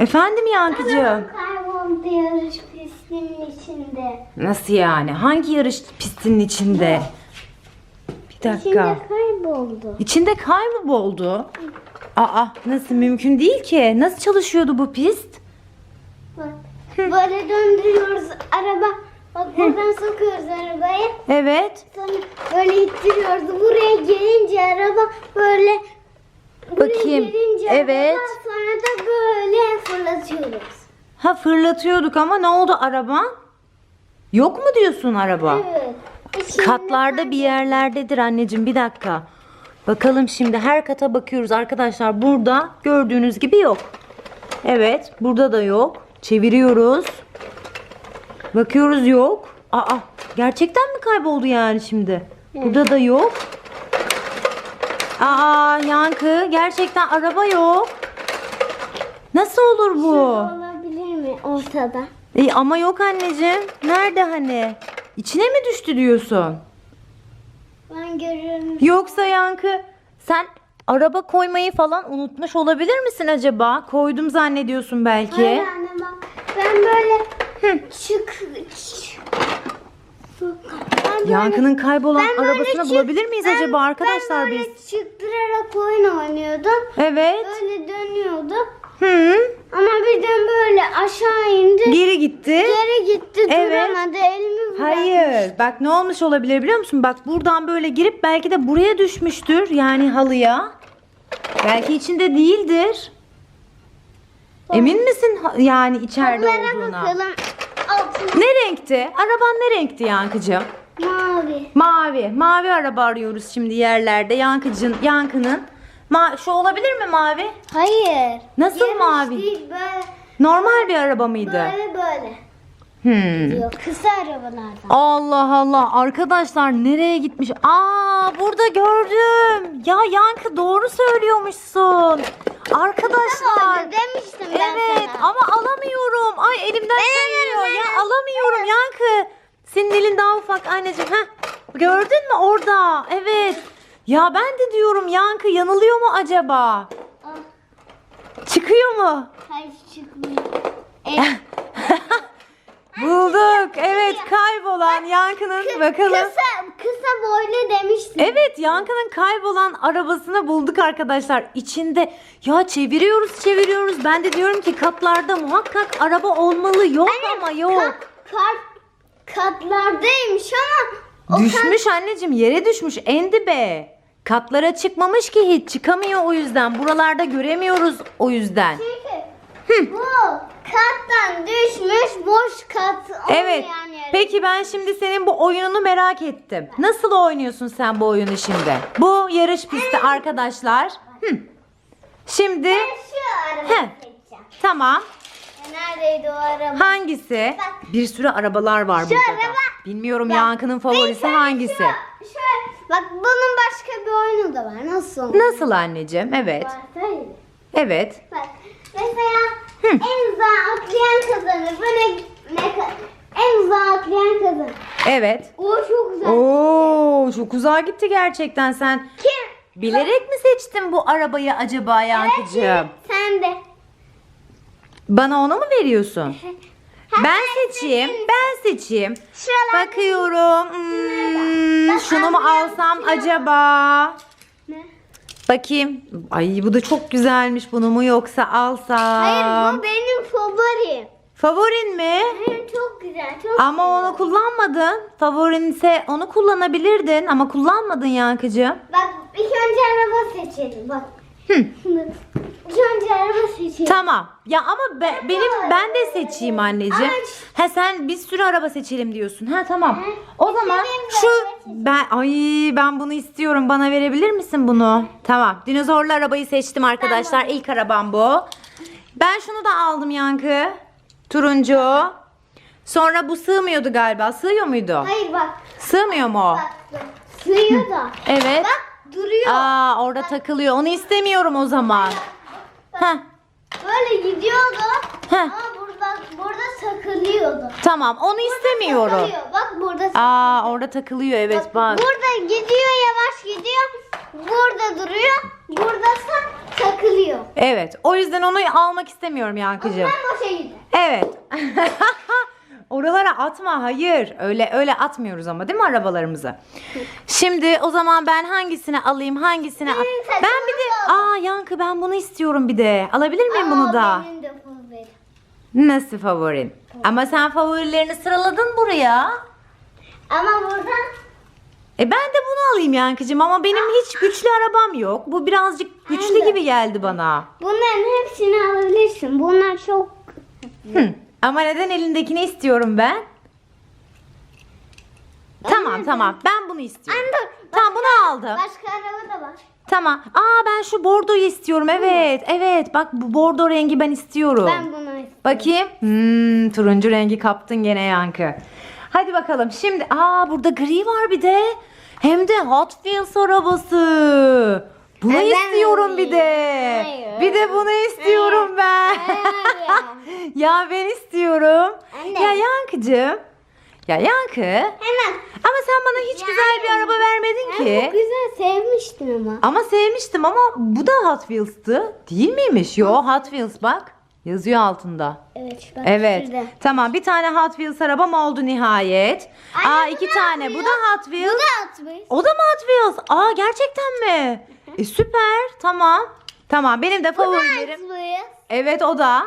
Efendim Yankıcığım. Kayboldu yarış pistinin içinde. Nasıl yani? Hangi yarış pistinin içinde? Bir dakika. İçinde kayboldu. İçinde kayboldu. Aa nasıl mümkün değil ki? Nasıl çalışıyordu bu pist? Bak. Böyle döndürüyoruz araba. Bak buradan sokuyoruz arabayı. Evet. Sonra böyle ittiriyoruz. Buraya gelince araba böyle Bakayım. Evet. sonra da böyle fırlatıyoruz. Ha fırlatıyorduk ama ne oldu araba? Yok mu diyorsun araba? Evet. İçinde Katlarda bir yerlerdedir anneciğim bir dakika. Bakalım şimdi her kata bakıyoruz arkadaşlar. Burada gördüğünüz gibi yok. Evet burada da yok. Çeviriyoruz. Bakıyoruz yok. Aa gerçekten mi kayboldu yani şimdi? Burada da yok. Aa yankı gerçekten araba yok. Nasıl olur bu? olabilir mi ortada? E, ama yok anneciğim. Nerede hani? İçine mi düştü diyorsun? Ben görüyorum. Yoksa Yankı sen araba koymayı falan unutmuş olabilir misin acaba? Koydum zannediyorsun belki. Hayır anne bak. Ben böyle çık çık- Ben böyle- Yankı'nın kaybolan ben böyle arabasını çık- bulabilir miyiz ben- acaba arkadaşlar ben böyle biz? çıktırarak oyun oynuyordum. Evet. Böyle dönüyordu. Hı. Ama birden böyle aşağı indi. Geri gitti. Geri gitti Evet. duramadı elimi bıraktı. Hayır. Bak ne olmuş olabilir biliyor musun? Bak buradan böyle girip belki de buraya düşmüştür. Yani halıya. Belki içinde değildir. Emin misin ha- yani içeride Bunlara olduğuna? bakalım. Altın Ne renkti? Araban ne renkti Yankıcığım? Mavi. Mavi. Mavi araba arıyoruz şimdi yerlerde. Yankıcın, Yankı'nın. Ma şu olabilir mi mavi? Hayır. Nasıl Yarış mavi? Değil, böyle, Normal bir araba mıydı? böyle böyle. Hmm. Diyor. Kısa arabalardan. Allah Allah arkadaşlar nereye gitmiş? Aa burada gördüm. Ya Yankı doğru söylüyormuşsun. Arkadaşlar. Demiştim ben Evet sana. ama alamıyorum. Ay elimden kayıyor. alırım, Ya ben alamıyorum Yankı. Senin elin daha ufak anneciğim. Heh. Gördün mü orada? Evet. Ya ben de diyorum Yankı yanılıyor mu acaba? Ah, Çıkıyor mu? hayır çıkmıyor. Evet. Bulduk. Evet kaybolan Yankı'nın bakalım. Kısa, kısa boylu demiştim. Evet Yankı'nın kaybolan arabasını bulduk arkadaşlar. İçinde ya çeviriyoruz çeviriyoruz. Ben de diyorum ki katlarda muhakkak araba olmalı. Yok ama yok. Kat, katlardaymış ama o Düşmüş anneciğim yere düşmüş en dibe. Katlara çıkmamış ki hiç çıkamıyor o yüzden. Buralarda göremiyoruz o yüzden. Çünkü bu kattan düşmüş boş kat Evet. olmayan yere. Peki ben şimdi senin bu oyununu merak ettim. Nasıl oynuyorsun sen bu oyunu şimdi? Bu yarış pisti arkadaşlar. Hı. Şimdi şu seçeceğim. tamam. Neredeydi o araba? Hangisi? Bir sürü arabalar var burada da. araba. Bilmiyorum Yankı'nın favorisi Neyse, hangisi? Şu, şu, bak bunun başka bir oyunu da var. Nasıl? Nasıl anneciğim? Evet. Var. Evet. Bak mesela en uzağa atlayan kazanır. Bu ne, en uzağa atlayan kazanır. Evet. O çok güzel. Oo, çok uzağa gitti gerçekten sen. Kim? Bilerek mi seçtin bu arabayı acaba Yankıcığım? Evet, sen de. Bana onu mu veriyorsun? Ben seçeyim. Ben seçeyim. Şuralar. Bakıyorum. Hmm, şunu mu alsam acaba? Ne? Bakayım. Ay bu da çok güzelmiş. Bunu mu yoksa alsam? Hayır bu benim favorim. Favorin mi? Benim çok güzel. Çok Ama onu kullanmadın. Favorinse onu kullanabilirdin ama kullanmadın Yankıcığım. Bak ilk önce araba seçelim. Bak. Hı. İlk önce araba seçelim. Tamam. Ya ama be- benim ben de seçeyim anneciğim. Ama- Ha sen bir sürü araba seçelim diyorsun. Ha tamam. O zaman şu ben ay ben bunu istiyorum. Bana verebilir misin bunu? Tamam. Dinozorlu arabayı seçtim arkadaşlar. İlk arabam bu. Ben şunu da aldım Yankı. Turuncu. Sonra bu sığmıyordu galiba. Sığıyor muydu? Hayır bak. Sığmıyor mu? o? Bak. bak. Sığıyor da. Evet. Bak duruyor. Aa orada takılıyor. Onu istemiyorum o zaman. Heh. Böyle gidiyordu. Heh. Ama burada burada takılıyordu. Tamam onu istemiyorum. Takılıyor. Bak burada. Aa orada takılıyor evet bak. Burada gidiyor yavaş gidiyor. Burada duruyor. Burada takılıyor. Evet. O yüzden onu almak istemiyorum Yankıcığım. Ben boşa gider. Evet. Oralara atma. Hayır. Öyle öyle atmıyoruz ama değil mi arabalarımızı? Şimdi o zaman ben hangisini alayım? Hangisini al- Benim saçımı Ben bir de Aa Yankı ben bunu istiyorum bir de. Alabilir miyim bunu Aa, da? Benim de favorim. Nasıl favorin? Ama sen favorilerini sıraladın buraya. Ama burada E ben de bunu alayım Yankıcığım ama benim hiç güçlü arabam yok. Bu birazcık güçlü gibi geldi bana. bunların hepsini alabilirsin. Bunlar çok Hı. Ama neden elindekini istiyorum ben? Tamam tamam ben bunu istiyorum. Anne dur. Tamam bunu aldım. Başka araba da var. Tamam. Aa ben şu bordoyu istiyorum. Evet. Evet. Bak bu bordo rengi ben istiyorum. Ben bunu istiyorum. Bakayım. Hmm, turuncu rengi kaptın gene Yankı. Hadi bakalım. Şimdi aa burada gri var bir de. Hem de Hot Wheels arabası. Bunu ben istiyorum bir de. Hayır. Bir de bunu istiyorum ben. Hayır. ya ben istiyorum. Anne. Ya Yankıcığım. Ya Yankı. Hemen. Ama sen bana hiç güzel bir araba vermedin Ben ki. çok güzel sevmiştim ama. Ama sevmiştim ama bu da Hot Wheels'tı. Değil miymiş? Yo Hot Wheels bak. Yazıyor altında. Evet. Bak Evet. şurada. Tamam bir tane Hot Wheels arabam oldu nihayet. Anne, Aa bu iki tane. Hot Bu da Wheels. Hot Wheels. Bu da atmış. O da mı Hot Wheels? Aa gerçekten mi? E, süper. Tamam. Tamam benim de favorilerim. Evet o da.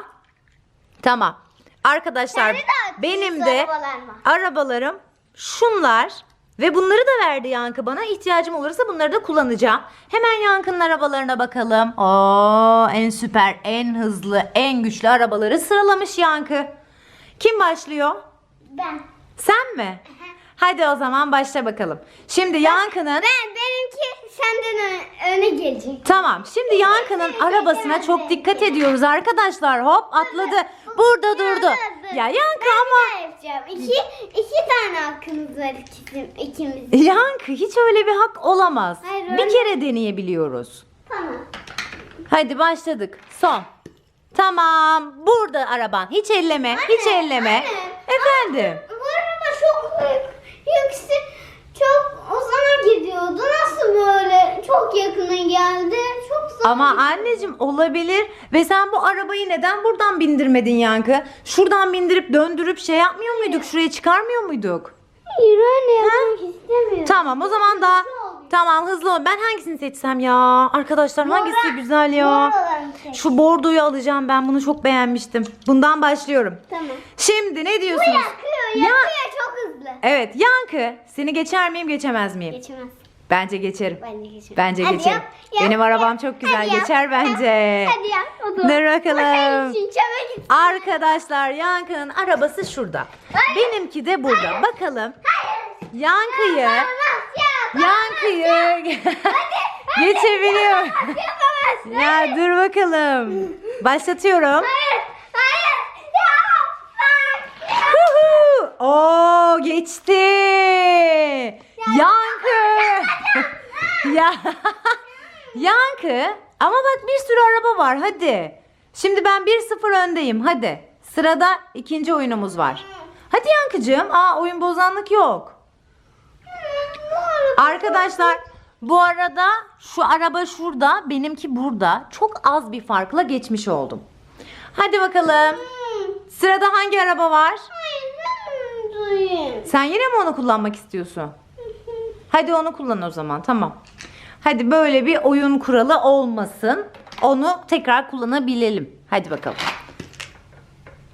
Tamam. Arkadaşlar de benim de arabalar var. arabalarım şunlar ve bunları da verdi Yankı bana. İhtiyacım olursa bunları da kullanacağım. Hemen Yankı'nın arabalarına bakalım. Oo en süper, en hızlı, en güçlü arabaları sıralamış Yankı. Kim başlıyor? Ben. Sen mi? Hadi o zaman başla bakalım. Şimdi Yankı'nın Ben benimki senden öne gelecek. Tamam. Şimdi Yankı'nın arabasına çok dikkat ediyoruz arkadaşlar. Hop atladı. Burada durdu. Ya Yankı ama Ben yapacağım. İki, iki tane hakkımız var ikisi, ikimiz. Yankı hiç öyle bir hak olamaz. Hayır, bir kere deneyebiliyoruz. Tamam. Hadi başladık. Son. Tamam. Burada araban. Hiç elleme. hiç elleme. anne. Efendim. Bu araba çok yük- yüksek, çok uzana gidiyordu. Nasıl böyle çok yakına geldi? Çok zor. Ama anneciğim olabilir ve sen bu arabayı neden buradan bindirmedin Yankı? Şuradan bindirip döndürüp şey yapmıyor muyduk? Şuraya çıkarmıyor muyduk? Hayır anne yapmak istemiyorum. Tamam o zaman daha. Tamam hızlı ol. Ben hangisini seçsem ya? Arkadaşlar hangisi Mora- güzel ya? mor olanı seç. Şu bordoyu alacağım ben bunu çok beğenmiştim. Bundan başlıyorum. Tamam. Şimdi ne diyorsunuz? yakıyor, Ya- yakıyor çok hızlı. Evet Yankı seni geçer miyim geçemez miyim? Geçemez. Bence geçerim. Bence geçer. Bence Hadi geçerim. yap, yap, Benim arabam yap. çok güzel Hadi yap, geçer bence. Hadi yap. o. Dur bakalım. Çabuk git. Arkadaşlar Yankı'nın arabası şurada. Benimki de burada. Bakalım Yankı'yı Yankı'yı geçebiliyor. Ya dur bakalım. Başlatıyorum. Hayır, hayır. Oo geçti. Yankı. ya Yankı ama bak bir sürü araba var hadi. Şimdi ben 1-0 öndeyim hadi. Sırada ikinci oyunumuz var. Hadi Yankıcığım. Aa oyun bozanlık yok. Arkadaşlar bu arada şu araba şurada, benimki burada. Çok az bir farkla geçmiş oldum. Hadi bakalım. Sırada hangi araba var? Sen yine mi onu kullanmak istiyorsun? Hadi onu kullan o zaman. Tamam. Hadi böyle bir oyun kuralı olmasın. Onu tekrar kullanabilelim. Hadi bakalım.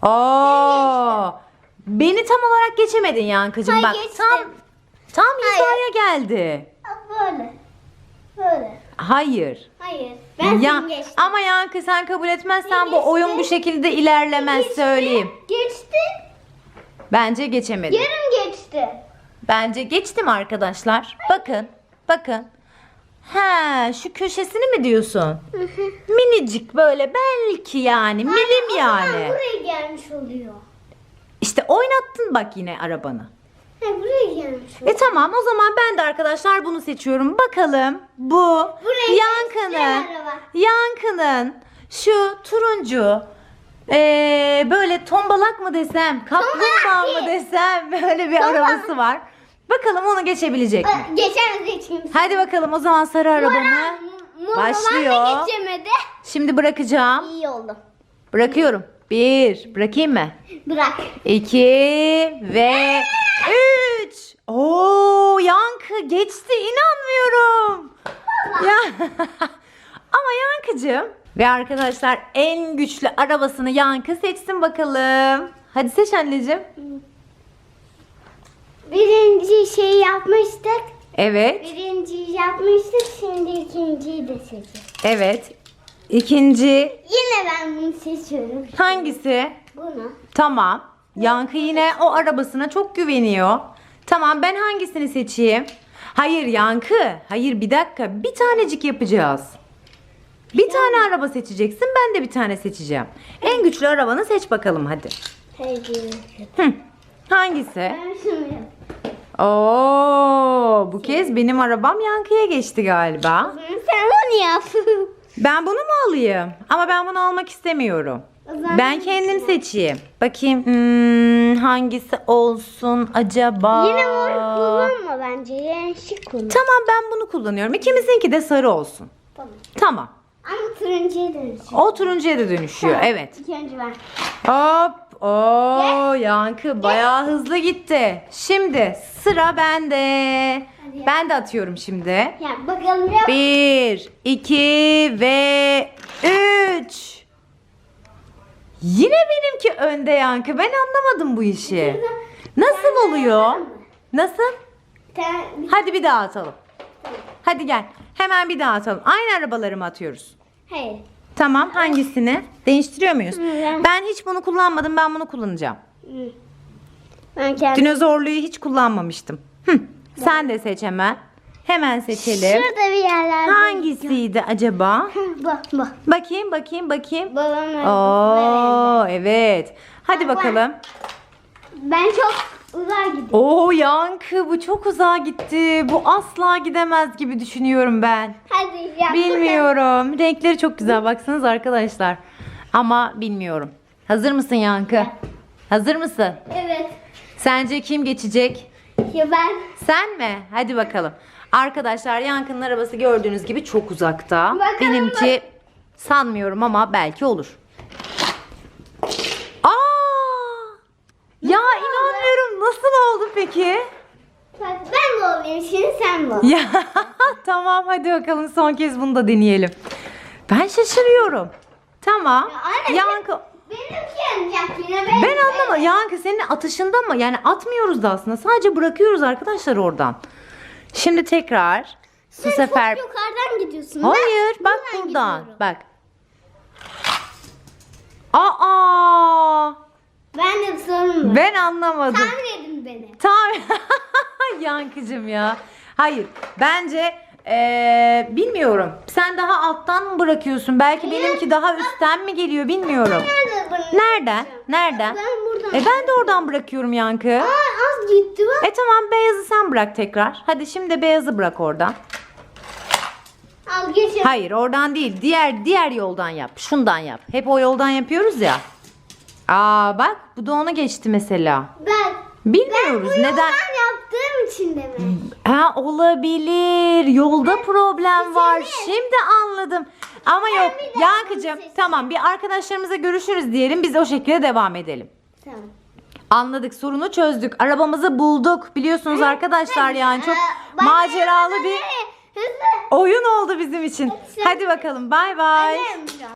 Oo! Beni tam olarak geçemedin Yankıcığım. Hayır, Bak geçtim. tam tam hizaya geldi. Böyle. Böyle. Hayır. Hayır. Ben Ya, seni geçtim. ama Yankı sen kabul etmezsen bu oyun bu şekilde ilerlemez Geçti, söyleyeyim. Geçti. Bence geçemedin. Yarım geçti. Bence geçtim arkadaşlar. Bakın. Bakın. Ha, şu köşesini mi diyorsun? Minicik böyle belki yani. Milim O zaman yani. buraya gelmiş oluyor. İşte oynattın bak yine arabanı. Ha, buraya gelmiş. E tamam o zaman ben de arkadaşlar bunu seçiyorum. Bakalım bu Burayı Yankı'nın araba. Yankı'nın şu turuncu ee, böyle tombalak mı desem kaplumbağa Tombalak mı değil. desem böyle bir arabası var. Bakalım onu geçebilecek mi? Aa, Geçemez hiç kimse. Hadi bakalım o zaman sarı arabamı. Başlıyor. geçemedi. Şimdi bırakacağım. İyi oldu. Bırakıyorum. Bir. Bırakayım mı? Bırak. İki ve üç. Oo Yankı geçti inanmıyorum. Ya ama Yankıcığım ve arkadaşlar en güçlü arabasını Yankı seçsin bakalım. Hadi seç anneciğim. Birinci şey yapmıştık. Evet. Birinciyi yapmıştık. Şimdi ikinciyi de seçiyorum. Evet. İkinci Yine ben bunu seçiyorum. hangisi? Bunu. Tamam. Yankı yine o arabasına çok güveniyor. Tamam ben hangisini seçeyim? Hayır Yankı. Hayır bir dakika. Bir tanecik yapacağız. Bir tane araba seçeceksin. Ben de bir tane seçeceğim. En güçlü arabanı seç bakalım hadi. Hı. Hangisi? Ben şunu yapayım. Oo, bu kez benim arabam Yankı'ya geçti galiba. Sen onu yap. Ben bunu mu alayım? Ama ben bunu almak istemiyorum. Zaman Ben kendim seçeyim. Bakayım hmm, hangisi olsun acaba? Yine mor kullanma bence. Şık kullan. Tamam ben bunu kullanıyorum. İkimizinki de sarı olsun. Tamam. Tamam. Ama turuncuya dönüşüyor. O turuncuya da dönüşüyor. Evet. İlk önce ben. Hop. Oo Yankı bayağı hızlı gitti. Şimdi sıra bende. Hadi. Ben de atıyorum şimdi. Ya bakalım yap. Bir, iki ve üç. Yine benimki önde Yankı. Ben anlamadım bu işi. Nasıl oluyor? Nasıl? Sen Hadi bir daha atalım. Hadi gel. Hemen bir daha atalım. Aynı arabaları mı atıyoruz? Hayır. Tamam. Hangisini? Değiştiriyor muyuz? ben- Ben hiç bunu kullanmadım. Ben bunu kullanacağım. Ben kendim. Dinozorluyu hiç kullanmamıştım. Hı. Sen de seç hemen. Hemen seçelim. Şurada bir yerlerde. Hangisiydi acaba? Bak bak. Bakayım, bakayım, bakayım. Babamın Oo, evet. Hadi Bak, bak. bakalım. Ben çok uzağa gidiyorum. Oo Yankı bu çok uzağa gitti. Bu asla gidemez gibi düşünüyorum ben. Hadi yap. Bilmiyorum. Renkleri çok güzel baksanız arkadaşlar. Ama bilmiyorum. Hazır mısın Yankı? Hazır mısın? Evet. Sence kim geçecek? Ya ben. Sen mi? Hadi bakalım. Arkadaşlar Yankı'nın arabası gördüğünüz gibi çok uzakta. Bakalım Benimki sanmıyorum ama belki olur. Aa! Ya inanmıyorum. Nasıl oldu peki? Bak ben de olayım şimdi sen bu. Ya tamam hadi bakalım son kez bunu da deneyelim. Ben şaşırıyorum. Tamam. Ya anne, Yankı yine. Ben, anlamadım. Yankı senin atışında mı? Yani atmıyoruz da aslında. Sadece bırakıyoruz arkadaşlar oradan. Şimdi tekrar bu Sen sefer çok yukarıdan gidiyorsun. Hayır Ben bak buradan buradan. gidiyorum. Bak. Aa! Ben de var. Ben anlamadım. Tahmin edin beni. Tamam. Yankıcım ya. Hayır. Bence eee, bilmiyorum. Sen daha alttan mı bırakıyorsun? Belki benimki daha üstten mi geliyor bilmiyorum. Nereden? Nereden? Ben buradan. E ben de oradan bırakıyorum Yankı. Aa, az gitti bak. E tamam beyazı sen bırak tekrar. Hadi şimdi beyazı bırak oradan. Al geçin. Hayır oradan değil. Diğer diğer yoldan yap. Şundan yap. Hep o yoldan yapıyoruz ya. Aa bak bu da onu geçti mesela. Ben. Bilmiyoruz Bu neden. yaptığım için de mi? Ha olabilir. Yolda problem var. Şimdi anladım. Ama yok. bir daha Yankıcığım tamam bir arkadaşlarımıza görüşürüz diyelim. Biz o şekilde devam edelim. Tamam. Anladık sorunu çözdük. Arabamızı bulduk. Biliyorsunuz arkadaşlar yani çok Ee, ben maceralı bir Hızlı. oyun oldu bizim için. Hadi bakalım bay bay. Annem.